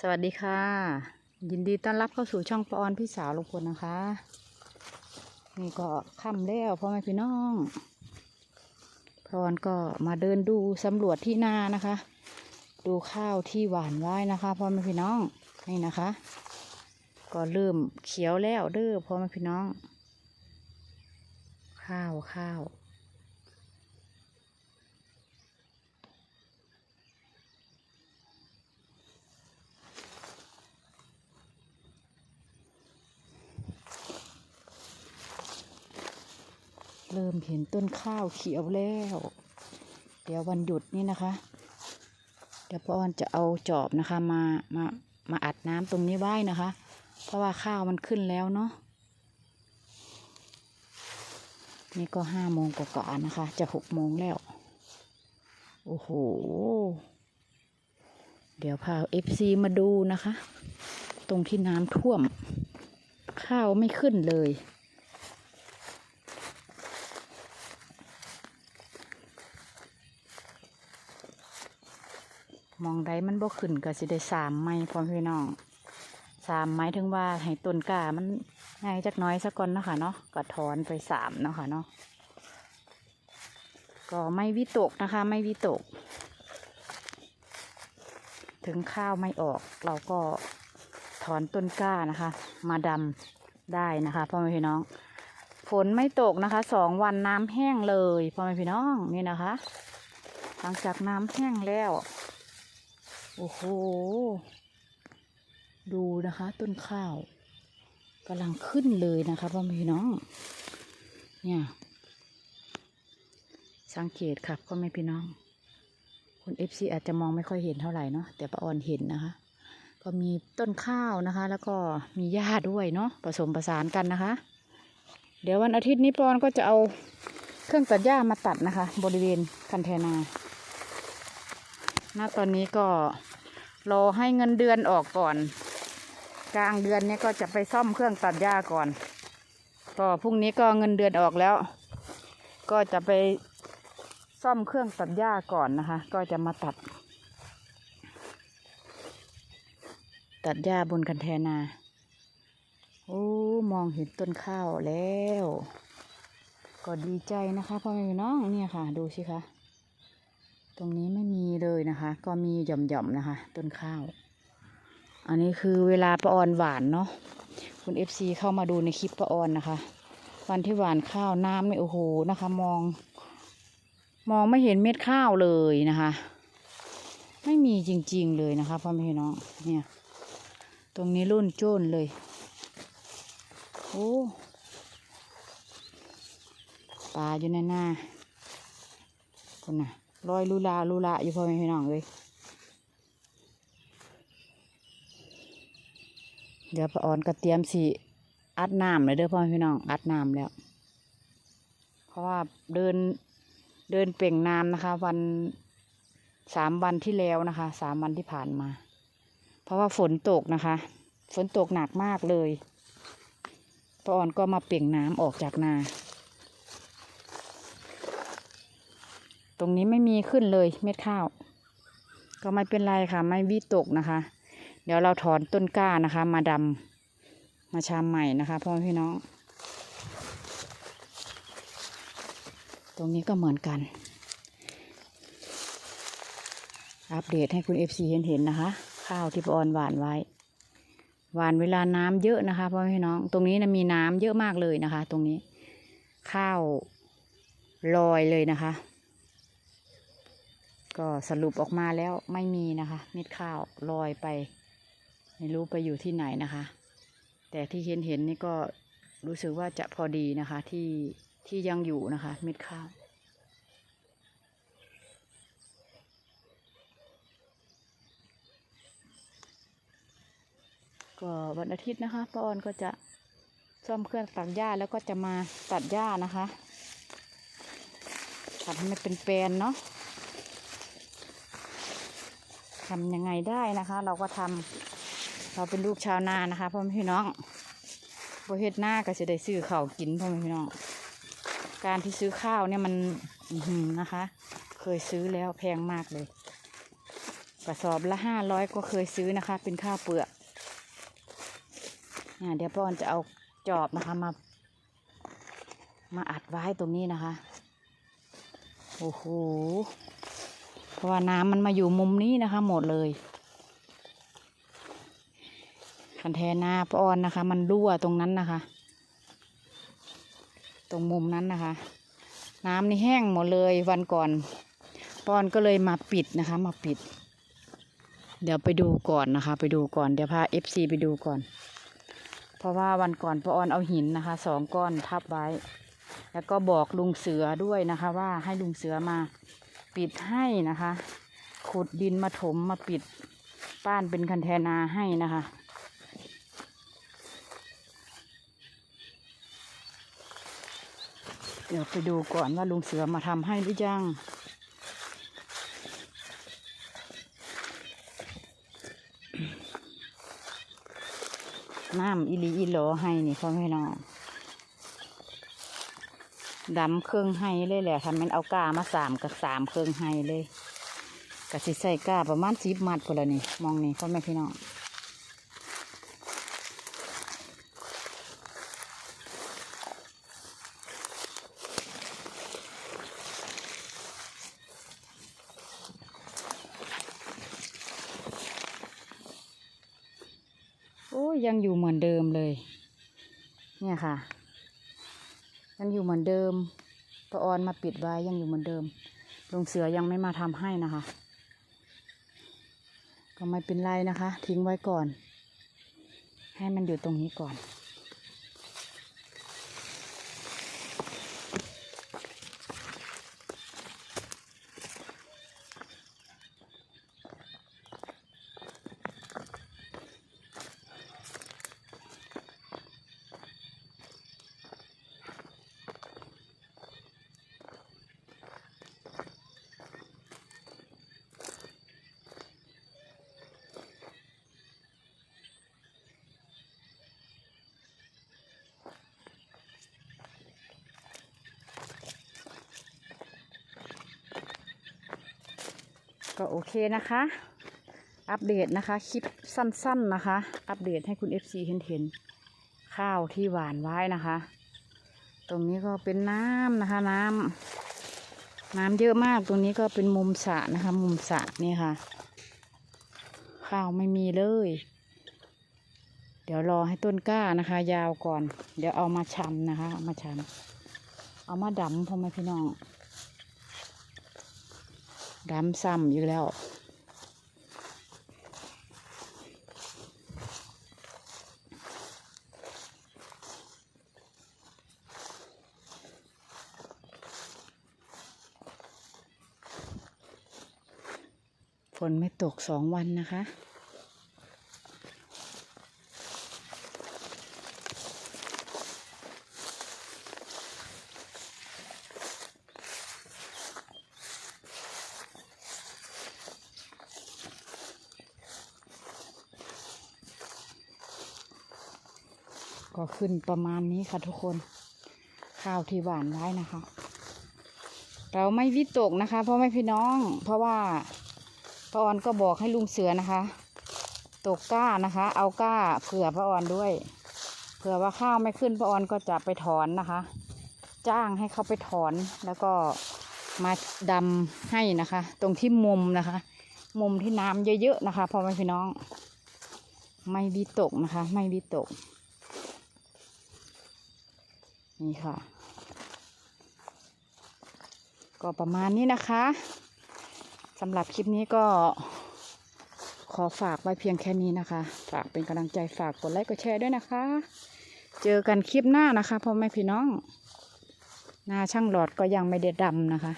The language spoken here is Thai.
สวัสดีค่ะ ยินดีต้อนรับเข้าสู่ช่องปอนพี่สาวลุงพลนะคะ นี่ก็ค่ำแล้วพ่อแม่พี่น้องปอนก็มาเดินดูสำรวจที่นานะคะ ดูข้าวที่หวานไว้นะคะพ่อแม่พี่น้องนี่นะคะ ก็เริ่มเขียวแล้วเด้อพ่อแม่พี่น้อง ข้าวข้าว เริ่มเห็นต้นข้าวเขียวแล้ว เดี๋ยววันหยุดนี่นะคะ เดี๋ยวพ่อออนจะเอาจอบนะคะมามามาอัดน้ำตรงนี้ไว้นะคะ เพราะว่าข้าวมันขึ้นแล้วเนาะนี่ก็ห้าโมงกว่าๆนะคะ จะหกโมงแล้ว โอ้โห เดี๋ยวพาเอฟซีมาดูนะคะ ตรงที่น้ำท่วม ข้าวไม่ขึ้นเลย มองใดมันบ่ขึ้นก็สิได้สามไม้พร้อมพี่น้องสามไม้ถึงว่าให้ต้นก้ามันง่ายจักน้อยสักก่อนเนาะคะเนาะก็ถอนไปสามเนาะค่ะเนาะก็ไม่วิตกนะคะ ไม่วิตก ถึงข้าวไม่ออกเราก็ถอนต้นกล้านะคะ มาดำได้นะคะพ่อแม่พี่น้อง ฝนไม่ตกนะคะสองวันน้ำแห้งเลยพ่อแม่พี่น้องนี่นะคะ หลังจากน้ำแห้งแล้ว โอ้โห ดูนะคะต้นข้าวกำลังขึ้นเลยนะคะพ่อแม่พี่น้อง เนี่ย สังเกตครับพ่อแม่พี่น้อง คุณเอฟซีอาจจะมองไม่ค่อยเห็นเท่าไหร่เนาะแต่ป้าออนเห็นนะคะ ก็มีต้นข้าวนะคะ แล้วก็มีหญ้าด้วยเนาะผสมผสานกันนะคะ เดี๋ยววันอาทิตย์นี้ปาออนก็จะเอาเครื่องตัดหญ้ามาตัดนะคะ บริเวณคันเทนา ณตอนนี้ก็รอให้เงินเดือนออกก่อน กลางเดือนนี้ก็จะไปซ่อมเครื่องตัดหญ้าก่อน ก็พรุ่งนี้ก็เงินเดือนออกแล้ว ก็จะไปซ่อมเครื่องตัดหญ้าก่อนนะคะ ก็จะมาตัด ตัดหญ้าบนคันแทนา โอ้ มองเห็นต้นข้าวแล้ว ก็ดีใจนะคะพ่อแม่พี่น้องเนี่ยค่ะ ดูสิคะ ตรงนี้ไม่มีเลยนะคะ ก็มีหย่อมๆนะคะ ต้นข้าว อันนี้คือเวลาประออนหวานเนาะคุณเอฟซีเข้ามาดูในคลิปประออนนะคะ วันที่หวานข้าวน้ำเนี่ยโอ้โหนะคะ มอง มองไม่เห็นเม็ดข้าวเลยนะคะ ไม่มีจริง ๆเลยนะคะพ่อแม่พี่น้องเนี่ย ตรงนี้รุ่นโจนเลยโอ้ปลาอยู่ในหน้าคนน่ะ ลอยลูลาลูลาอยู่พ่อแม่พี่น้องเลยเดี๋ยวป้าออนก็เตรียมสีอัดน้ำเลยเด้อพ่อพี่น้องอัดน้ำแล้ว เพราะว่าเดินเดินเปล่งน้ำนะคะ วันสามวันที่แล้วนะคะสามวันที่ผ่านมา เพราะว่าฝนตกนะคะ ฝนตกหนักมากเลยป้าออนก็มาเปล่งน้ำออกจากนา ตรงนี้ไม่มีขึ้นเลยเม็ดข้าว ก็ไม่เป็นไรค่ะ ไม่วิตกนะคะ เดี๋ยวเราถอนต้นกล้านะคะ มาดำมาชามใหม่นะคะพ่อพี่น้อง ตรงนี้ก็เหมือนกัน อัปเดตให้คุณเอฟซีเห็นเห็นนะคะ ข้าวที่ปอนหวานไว้ หวานเวลาน้ำเยอะนะคะพ่อพี่น้อง ตรงนี้นะมีน้ำเยอะมากเลยนะคะ ตรงนี้ ข้าวลอยเลยนะคะ ก็สรุปออกมาแล้วไม่มีนะคะเม็ดข้าวลอยไป ไม่รู้ไปอยู่ที่ไหนนะคะ แต่ที่เห็นเห็นนี่ก็รู้สึกว่าจะพอดีนะคะที่ที่ยังอยู่นะคะเม็ดข้าวก็วันอาทิตย์นะคะป้าออนก็จะซ่อมเครื่องตัดหญ้าแล้วก็จะมาตัดหญ้านะคะ ตัดให้มันเป็นแปลนเนาะ ทำยังไงได้นะคะ เราก็ทำเราเป็นลูกชาวนานะคะพ่อแม่พี่น้องบริเฮ็ดหน้าก็จะได้ซื้อข้าวกินพ่อแม่พี่น้อง การที่ซื้อข้าวเนี่ยมันอืนะคะ เคยซื้อแล้วแพงมากเลยกระสอบละห้าร้อยก็เคยซื้อนะคะ เป็นข้าวเปลือกเดี๋ยวป้าออนจะเอาจอบนะคะมา มาอัดไว้ตรงนี้นะคะ โอ้โห เพราะว่าน้ำมันมาอยู่มุมนี้นะคะ หมดเลยคันแทนาป้าออนนะคะ มันรั่วตรงนั้นนะคะ ตรงมุมนั้นนะคะ น้ำนี่แห้งหมดเลยวันก่อนป้อนก็เลยมาปิดนะคะ มาปิด เดี๋ยวไปดูก่อนนะคะ ไปดูก่อนเดี๋ยวพาเอฟซีไปดูก่อน เพราะว่าวันก่อนป้าออนเอาหินนะคะสองก้อนทับไว้ แล้วก็บอกลุงเสือด้วยนะคะ ว่าให้ลุงเสือมา ปิดให้นะคะ ขุดดินมาถมมาปิดป้านเป็นคันแทนาให้นะคะเดี๋ยวไปดูก่อนว่าลุงเสือมาทำให้หรือยัง น้ำอีลีอีโลให้นี่พ่อแม่น้อง ดำเครื่องให้เลยแหละทำมันเอาก้ามาสามกับสามเครื่องให้เลยกะสิใส่ก้าประมาณสิบมัดพอละนี่มองนี่พ่อแม่พี่น้องโอ้ยังอยู่เหมือนเดิมเลย เนี่ยค่ะ ยังอยู่เหมือนเดิมปะออนมาปิดไว้ยังอยู่เหมือนเดิมลุงเสือยังไม่มาทำให้นะคะ ก็ไม่เป็นไรนะคะ ทิ้งไว้ก่อน ให้มันอยู่ตรงนี้ก่อน ก็โอเคนะคะ อัปเดตนะคะ คลิปสั้นๆนะคะ อัปเดตให้คุณ FC เห็นเห็นๆข้าวที่หวานไว้นะคะ ตรงนี้ก็เป็นน้ำนะคะ น้ำน้ำเยอะมากตรงนี้ก็เป็นมุมสระนะคะ มุมสระนี่ค่ะ ข้าวไม่มีเลยเดี๋ยวรอให้ต้นกล้านะคะ ยาวก่อน เดี๋ยวเอามาชันนะคะ เอามาชัน เอามาดำพ่อแม่พี่น้อง ดำซ้ำอยู่แล้วฝนไม่ตกสองวันนะคะ ก็ขึ้นประมาณนี้ค่ะทุกคน ข้าวที่หวานไว้นะคะ เราไม่วิตกนะคะเพราะไม่พี่น้อง เพราะว่าป้าออนก็บอกให้ลุงเสือนะคะ ตกก้านะคะ เอาก้าเผื่อป้าออนด้วย เผื่อว่าข้าวไม่ขึ้นป้าออนก็จะไปถอนนะคะ จ้างให้เขาไปถอนแล้วก็มาดำให้นะคะ ตรงที่มุมนะคะ มุมที่น้ำเยอะๆนะคะพ่อแม่พี่น้อง ไม่วิตกนะคะ ไม่วิตก นี่ค่ะ ก็ประมาณนี้นะคะสำหรับคลิปนี้ก็ขอฝากไว้เพียงแค่นี้นะคะ ฝากเป็นกำลังใจฝากกดไลค์กดแชร์ด้วยนะคะ เจอกันคลิปหน้านะคะพ่อแม่พี่น้อง นาช่างหลอดก็ยังไม่ได้ดำนะคะ